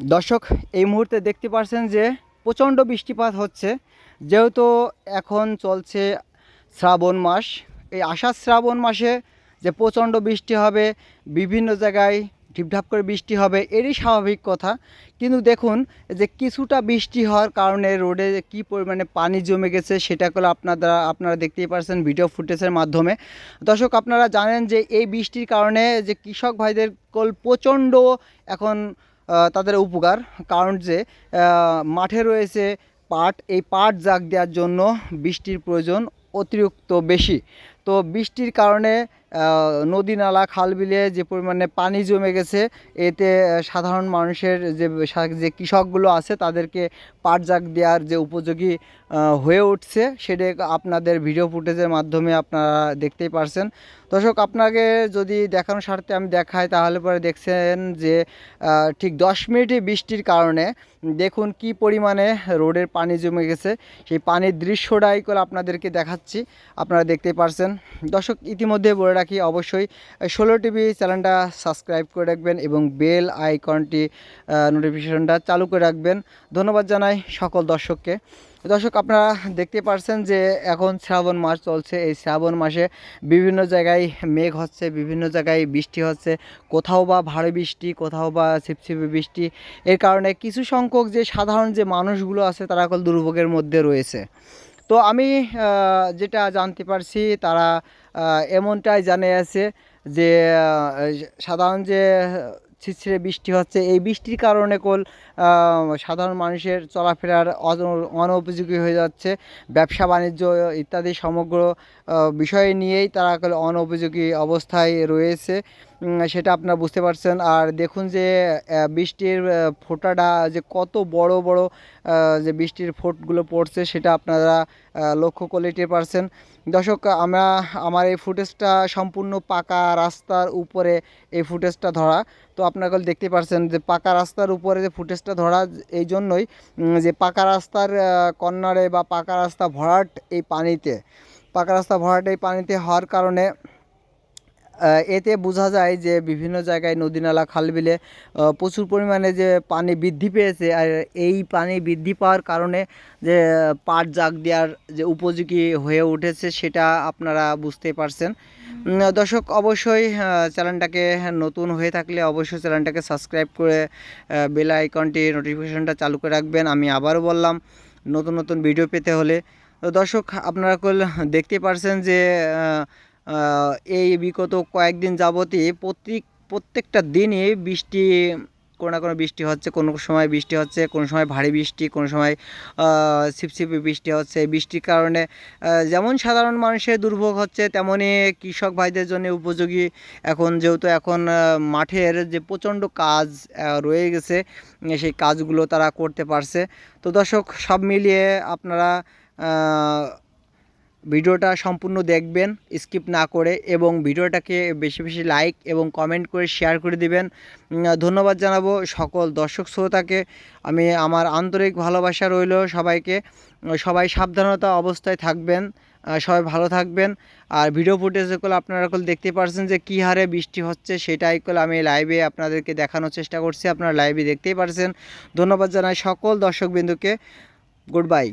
দর্শক, এই মুহূর্তে দেখতে পাচ্ছেন যে প্রচণ্ড বৃষ্টিপাত হচ্ছে। যেহেতু এখন চলছে শ্রাবণ মাস, এই আষাঢ় শ্রাবণ মাসে যে প্রচণ্ড বৃষ্টি হবে, বিভিন্ন জায়গায় ঢিপঢাপ করে বৃষ্টি হবে, এরই স্বাভাবিক কথা। কিন্তু দেখুন যে কিছুটা বৃষ্টি হওয়ার কারণে রোডে কী পরিমাণে পানি জমে গেছে, সেটা করে আপনারা আপনারা দেখতেই পারছেন ভিডিও ফুটেজের মাধ্যমে। দর্শক, আপনারা জানেন যে এই বৃষ্টির কারণে যে কৃষক ভাইদের কল প্রচণ্ড এখন তাদের উপকার। কারণ যে মাঠে রয়েছে পাট। এই পাট জাগ দেওয়ার জন্য বৃষ্টির প্রয়োজন অতিরিক্ত বেশি। তো বৃষ্টির কারণে নদী নালা, খাল বিলে যে পরিমাণে পানি জমে গেছে, এতে সাধারণ মানুষের যে যে কৃষকগুলো আছে, তাদেরকে পাট জাগ দেওয়ার যে উপযোগী হয়ে উঠছে, সেটা আপনাদের ভিডিও ফুটেজের মাধ্যমে আপনারা দেখতেই পারছেন। দর্শক, আপনাকে যদি দেখানোর স্বার্থে আমি দেখাই, তাহলে পরে দেখছেন যে ঠিক দশ মিনিটে বৃষ্টির কারণে দেখুন কি পরিমাণে রোডের পানি জমে গেছে। সেই পানির দৃশ্যটাই করে আপনাদেরকে দেখাচ্ছি, আপনারা দেখতেই পারছেন। দর্শক, ইতিমধ্যে বলে রাখি, অবশ্যই ষোলো টিভি চ্যানেলটা সাবস্ক্রাইব করে রাখবেন এবং বেল আইকনটি নোটিফিকেশনটা চালু করে রাখবেন। ধন্যবাদ জানাই সকল দর্শককে। দর্শক, আপনারা দেখতে পারছেন যে এখন শ্রাবণ মাস চলছে। এই শ্রাবণ মাসে বিভিন্ন জায়গায় মেঘ হচ্ছে, বিভিন্ন জায়গায় বৃষ্টি হচ্ছে। কোথাও বা ভারী বৃষ্টি, কোথাও বা ছিপছিপে বৃষ্টি। এর কারণে কিছু সংখ্যক যে সাধারণ যে মানুষগুলো আছে, তারা এখন দুর্ভোগের মধ্যে রয়েছে। তো আমি যেটা জানতে পারছি, তারা এমনটাই জানে আছে যে সাধারণ যে ছিছড়ে বৃষ্টি হচ্ছে। এই বৃষ্টির কারণে কোল সাধারণ মানুষের চলাফেরার অন- অনুপযোগী হয়ে যাচ্ছে। ব্যবসা, বাণিজ্য ইত্যাদি সমগ্র বিষয় নিয়েই তারা অনুপযোগী অবস্থায় রয়েছে। সেটা আপনারা বুঝতে পারছেন। আর দেখুন যে বৃষ্টির ফোঁটাটা যে কত বড় বড় যে বৃষ্টির ফোঁটগুলো পড়ছে সেটা আপনারা লক্ষ্য করতে পারছেন। দর্শক, আমরা, আমার এই ফুটেজটা সম্পূর্ণ পাকা রাস্তার উপরে এই ফুটেজটা ধরা। তো আপনারা দেখতে পারছেন যে পাকা রাস্তার উপরে যে ফুটেজটা ধরা, এই জন্যই যে পাকা রাস্তার কর্নারে বা পাকা রাস্তা ভরাট এই পানিতে। পাকা রাস্তা ভরাট এই পানিতে হওয়ার কারণে এতে বোঝা যায় যে বিভিন্ন জায়গায় নদী নালা খাল বিলে প্রচুর পরিমাণে যে পানি বৃদ্ধি পেয়েছে আর এই পানি বৃদ্ধি পাওয়ার কারণে যে পাট জাগ দেওয়ার যে উপযোগী হয়ে উঠেছে সেটা আপনারা বুঝতে পারছেন। দর্শক, অবশ্যই চ্যানেলটাকে নতুন হয়ে থাকলে অবশ্যই চ্যানেলটাকে সাবস্ক্রাইব করে বেল আইকনটি, নোটিফিকেশনটা চালু করে রাখবেন। আমি আবারও বললাম, নতুন নতুন ভিডিও পেতে হলে। দর্শক, আপনারা দেখতে পারছেন যে এই বিগত কয়েকদিন যাবতই প্রত্যেক প্রত্যেকটা দিনই বৃষ্টি, কোনো না কোনো বৃষ্টি হচ্ছে, কোনো সময় বৃষ্টি হচ্ছে, কোনো সময় ভারী বৃষ্টি, কোনো সময় ছিপছিপে বৃষ্টি হচ্ছে। বৃষ্টির কারণে যেমন সাধারণ মানুষের দুর্ভোগ হচ্ছে তেমনই কৃষক ভাইদের জন্য উপযোগী। এখন যেহেতু এখন মাঠের যে প্রচণ্ড কাজ রয়ে গেছে, সেই কাজগুলো তারা করতে পারছে। তো দর্শক, সব মিলিয়ে আপনারা ভিডিওটা সম্পূর্ণ দেখবেন, স্কিপ না করে, এবং ভিডিওটাকে বেশি বেশি লাইক এবং কমেন্ট করে শেয়ার করে দিবেন। ধন্যবাদ জানাব সকল দর্শক শ্রোতাকে। আমি, আমার আন্তরিক ভালোবাসা রইল সবাইকে। সবাই সাবধানতা অবস্থায় থাকবেন সবাই ভালো থাকবেন। আর ভিডিও ফুটেজগুলো আপনারা কল দেখতে পারছেন যে কী হারে বৃষ্টি হচ্ছে, সেটাই কল আমি লাইভে আপনাদেরকে দেখানোর চেষ্টা করছি, আপনারা লাইভে দেখতেই পারছেন। ধন্যবাদ জানাই সকল দর্শকবিন্দুকে। Good bye